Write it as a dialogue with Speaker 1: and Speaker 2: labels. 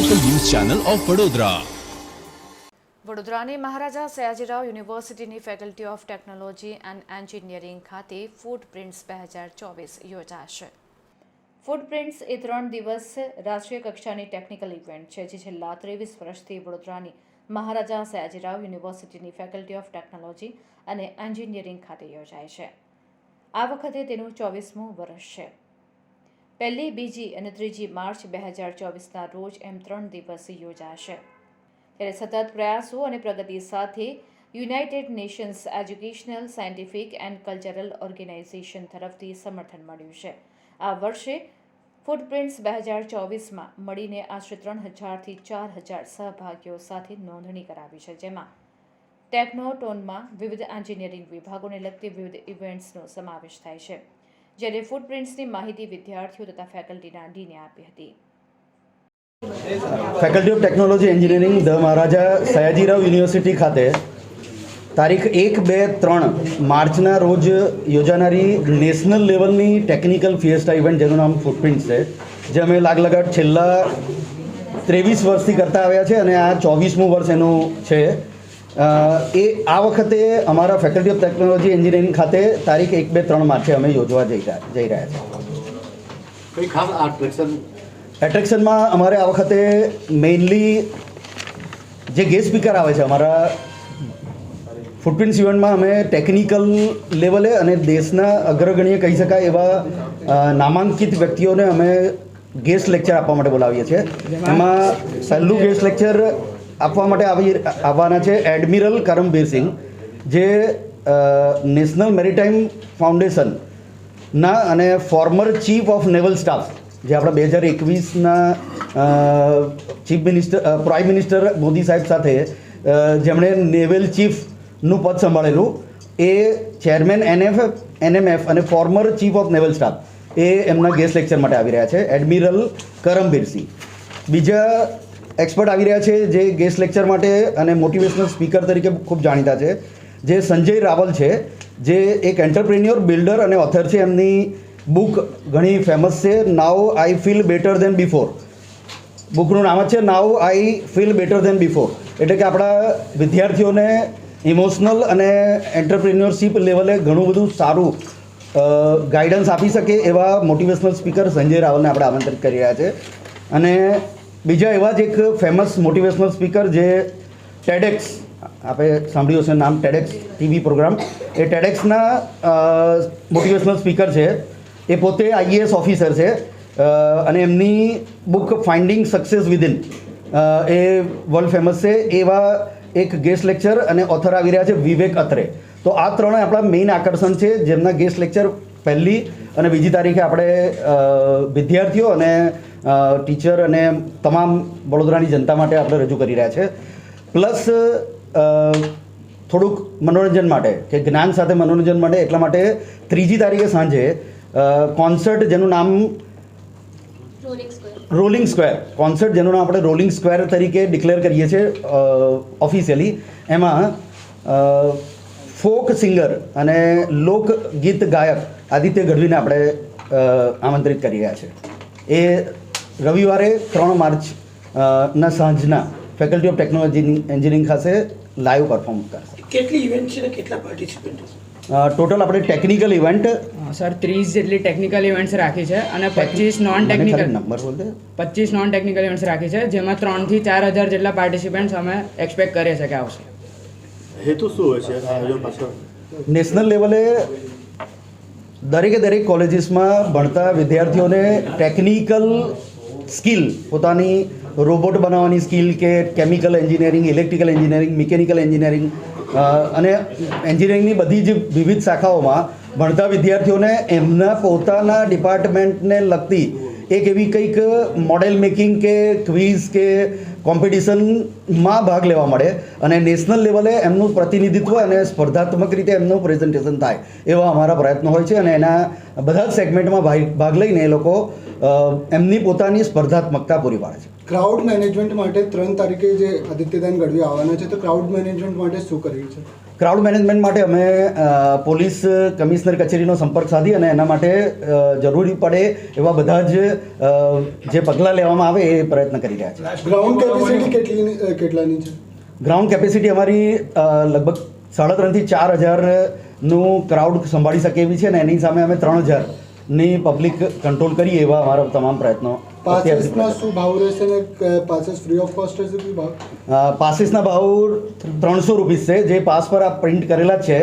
Speaker 1: Channel of Vadodara
Speaker 2: વડોદરાની મહારાજા સયાજીરાવ યુનિવર્સિટીની faculty of technology and engineering ખાતે ફૂટપ્રિન્ટ્સ બે હજાર ચોવીસ યોજાશે. ફૂટપ્રિન્ટ્સ એ ત્રણ દિવસ રાષ્ટ્રીય કક્ષાની ટેકનિકલ ઇવેન્ટ છે, જે છેલ્લા ત્રેવીસ વર્ષથી વડોદરાની મહારાજા સયાજીરાવ યુનિવર્સિટીની ફેકલ્ટી ઓફ ટેકનોલોજી અને એન્જિનિયરિંગ ખાતે યોજાય છે. આ વખતે તેનું ચોવીસમું વર્ષ છે. પહેલી, બીજી અને ત્રીજી માર્ચ બે હજાર ચોવીસના રોજ એમ ત્રણ દિવસ યોજાશે. ત્યારે સતત પ્રયાસો અને પ્રગતિ સાથે United Nations educational, scientific and cultural organisation તરફથી સમર્થન મળ્યું છે. આ વર્ષે ફૂટપ્રિન્ટ્સ બે હજાર ચોવીસમાં મળીને આશરે ત્રણ હજારથી ચાર હજાર સહભાગીઓ સાથે નોંધણી કરાવી છે, જેમાં ટેકનોટોનમાં વિવિધ એન્જિનિયરિંગ વિભાગોને લગતી વિવિધ ઇવેન્ટ્સનો સમાવેશ થાય છે. જ્યારે ફૂટપ્રિન્ટ્સની માહિતી વિદ્યાર્થીઓ તથા ફેકલ્ટીના ડીને આપી હતી.
Speaker 3: Faculty of technology engineering the Maharaja Sayajirao university ખાતે તારીખ એક બે ત્રણ માર્ચના રોજ યોજાનારી નેશનલ લેવલની ટેકનિકલ ફિએસ્ટા ઇવેન્ટ, જેનું નામ ફૂટપ્રિન્ટ છે, જે અમે લાગલગાટ છેલ્લા ત્રેવીસ વર્ષથી કરતા આવ્યા છે અને આ ચોવીસમું વર્ષ એનું છે. એ આ વખતે અમારા ફેકલ્ટી ઓફ ટેકનોલોજી એન્જિનિયરિંગ ખાતે તારીખ એક બે ત્રણ માર્ચે અમે યોજવા જઈ રહ્યા જઈ રહ્યા છીએ. એટ્રેક્શનમાં અમારે આ વખતે મેઇનલી જે ગેસ્ટ સ્પીકર આવે છે અમારા ફૂટપ્રિન્ટ્સ ઇવેન્ટમાં અમે ટેકનિકલ લેવલે અને દેશના અગ્રગણ્ય કહી શકાય એવા નામાંકિત વ્યક્તિઓને અમે ગેસ્ટ લેક્ચર આપવા માટે બોલાવીએ છીએ. એમાં પહેલું ગેસ્ટ લેક્ચર આપવા માટે આવી આવવાના છે એડમિરલ કરમબીર સિંહ, જે નેશનલ મેરીટાઈમ ફાઉન્ડેશનના અને former chief of naval staff, જે આપણા બે હજાર એકવીસના chief minister prime minister Modi સાહેબ સાથે જેમણે નેવલ ચીફનું પદ સંભાળેલું, એ ચેરમેન એનએફ, એનએમએફ અને former chief of naval staff, એ એમના ગેસ્ટ લેક્ચર માટે આવી રહ્યા છે, એડમિરલ કરમબીર સિંહ. બીજા એક્સપર્ટ આવી રહ્યા છે જે ગેસ્ટ લેક્ચર માટે અને મોટિવેશનલ સ્પીકર તરીકે ખૂબ જાણીતા છે. જે સંજય રાવલ છે, જે એક એન્ટરપ્રેન્યોર બિલ્ડર અને ઓથર છે. એમની બુક ઘણી ફેમસ છે. Now I feel better than before બુકનું નામ જ છે now I feel better than before એટલે કે આપણા વિદ્યાર્થીઓને ઇમોશનલ અને એન્ટરપ્રિન્યોરશિપ લેવલે ઘણું બધું સારું ગાઈડન્સ આપી શકે એવા મોટિવેશનલ સ્પીકર સંજય રાવલને આપણે આમંત્રિત કરી રહ્યા છે. અને બીજા એવા જ એક ફેમસ મોટિવેશનલ સ્પીકર જે ટેડેક્સ આપણે સાંભળ્યું હશે નામ ટેડેક્સ ટીવી પ્રોગ્રામ એ ટેડેક્સના મોટિવેશનલ સ્પીકર છે. એ પોતે આઈએએસ ઓફિસર છે. અને એમની બુક ફાઇન્ડિંગ સક્સેસ વિધિન એ વર્લ્ડ ફેમસ છે. એવા એક ગેસ્ટ લેક્ચર અને ઓથર આવી રહ્યા છે વિવેક અત્રે. તો આ ત્રણ આપણા મેઇન આકર્ષણ છે. જેમના ગેસ્ટ લેક્ચર પહેલી અને બીજી તારીખે આપણે વિદ્યાર્થીઓ અને ટીચર અને તમામ વડોદરાની જનતા માટે આપણે રજૂ કરી રહ્યા છે. પ્લસ થોડુંક મનોરંજન માટે કે જ્ઞાન સાથે મનોરંજન માટે એટલા માટે ત્રીજી તારીખે સાંજે કોન્સર્ટ જેનું નામ રોલિંગ સ્ક્વેર કોન્સર્ટ જેનું નામ આપણે રોલિંગ સ્ક્વેર તરીકે ડિક્લેર કરીએ છીએ ઓફિશિયલી એમાં ફોક સિંગર અને લોકગીત ગાયક આદિત્ય ગઢવીને આપણે આમંત્રિત કરી રહ્યા છે. એ રવિવારે ત્રણ માર્ચ ના સાંજના ફેકલ્ટી ઓફ ટેકનોલોજી એન્જિનિયરિંગ ખાતે લાઈવ પરફોર્મ કરશે.
Speaker 4: કેટલી ઇવેન્ટ છે કેટલા પાર્ટિસિપન્ટ
Speaker 3: ટોટલ આપણે ટેકનિકલ ઇવેન્ટ
Speaker 5: સર ત્રીસ જેટલી ટેકનિકલ ઇવેન્ટ્સ રાખી છે અને પચીસ નોન ટેકનિકલ
Speaker 3: નંબર બોલ દે.
Speaker 5: પચીસ નોન ટેકનિકલ ઇવેન્ટ્સ રાખી છે જેમાં ત્રણથી ચાર હજાર જેટલા પાર્ટિસિપન્ટ્સ અમે એક્સપેક્ટ કરીએ છીએ કે આવશે.
Speaker 6: હેતુ શું હોય છે આયોજન પાછળ?
Speaker 3: નેશનલ લેવલે દરેકે દરેક કોલેજીસમાં ભણતા વિદ્યાર્થીઓને ટેકનિકલ સ્કિલ, પોતાની રોબોટ બનાવવાની સ્કિલ કે chemical engineering, electrical engineering, mechanical engineering અને એન્જિનિયરિંગની બધી જ વિવિધ શાખાઓમાં ભણતા વિદ્યાર્થીઓને એમના પોતાના ડિપાર્ટમેન્ટને લગતી એક એવી કંઈક મોડેલ મેકિંગ કે ક્વિઝ કે કોમ્પિટિશનમાં ભાગ લેવા મળે અને નેશનલ લેવલે એમનું પ્રતિનિધિત્વ અને સ્પર્ધાત્મક રીતે એમનું પ્રેઝન્ટેશન થાય એવા અમારા પ્રયત્નો હોય છે અને એના બધા જ સેગમેન્ટમાં ભાગ લઈને એ લોકો એમની પોતાની સ્પર્ધાત્મકતા પૂરી પાડે છે.
Speaker 7: ક્રાઉડ મેનેજમેન્ટ માટે ત્રણ તારીખે જે આદિત્યદાન ગઢવી આવવાના છે, તો ક્રાઉડ મેનેજમેન્ટ માટે શું કર્યું છે?
Speaker 3: ક્રાઉડ મેનેજમેન્ટ માટે અમે પોલીસ કમિશનર કચેરીનો સંપર્ક સાધી અને એના માટે જરૂરી પડે એવા બધા જ જે પગલાં લેવામાં આવે એ પ્રયત્ન કરી રહ્યા છે.
Speaker 7: ગ્રાઉન્ડ કેપેસિટી કેટલી કેટલાની છે?
Speaker 3: ગ્રાઉન્ડ કેપેસિટી અમારી લગભગ સાડા ત્રણથી ચાર હજારનું ક્રાઉડ સંભાળી શકે એવી છે અને એની સામે અમે ત્રણ હજારની પબ્લિક કંટ્રોલ કરીએ એવા અમારા તમામ પ્રયત્નો. અત્યાર સુધી
Speaker 7: પાસીસના શું ભાવ રહેશે ને ફ્રી ઓફ કોસ્ટ રહેશે ભાવ?
Speaker 3: અ, પાસીસના ભાવ ત્રણસો રૂપીસ છે. જે પાસ પર આ પ્રિન્ટ કરેલા છે